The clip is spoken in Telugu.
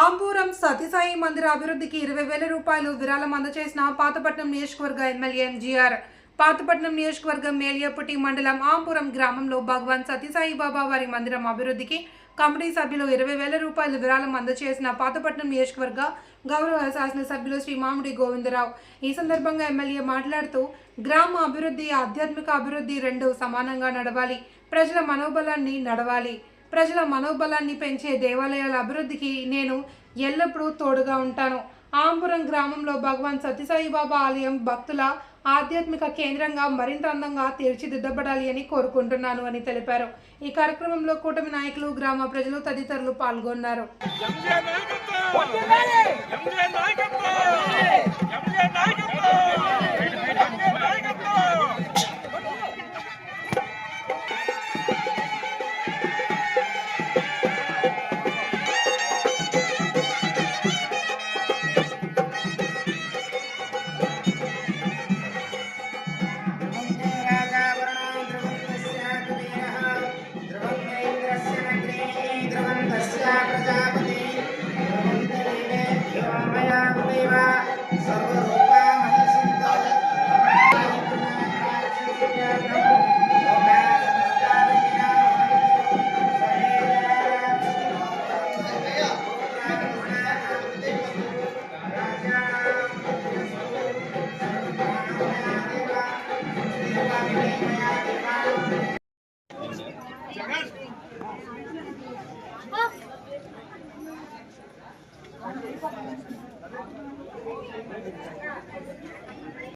ఆంబూరం సతీసాయి మందిర అభివృద్ధికి ఇరవై వేల రూపాయలు విరాళం అందజేసిన పాతపట్నం నియోజకవర్గ ఎమ్మెల్యే ఎంజీఆర్ పాతపట్నం నియోజకవర్గం మేలియపుటి మండలం ఆంపురం గ్రామంలో భగవాన్ సతీసాయి బాబా వారి మందిరం అభివృద్ధికి కమిటీ సభ్యులు ఇరవై వేల రూపాయలు విరాళం అందజేసిన పాతపట్నం నియోజకవర్గ గౌరవ శాసనసభ్యులు శ్రీ మామిడి గోవిందరావు. ఈ సందర్భంగా ఎమ్మెల్యే మాట్లాడుతూ గ్రామ అభివృద్ధి ఆధ్యాత్మిక అభివృద్ధి రెండు సమానంగా నడవాలి. ప్రజల మనోబలాన్ని నడవాలి. ప్రజల మనోబలాన్ని పెంచే దేవాలయాల అభివృద్ధికి నేను ఎల్లప్పుడూ తోడుగా ఉంటాను. ఆంపురం గ్రామంలో భగవాన్ సత్యసాయిబాబా ఆలయం భక్తుల ఆధ్యాత్మిక కేంద్రంగా మరింత అందంగా తీర్చిదిద్దబడాలి అని కోరుకుంటున్నాను అని తెలిపారు. ఈ కార్యక్రమంలో కూటమి నాయకులు గ్రామ ప్రజలు తదితరులు పాల్గొన్నారు. Obrigado.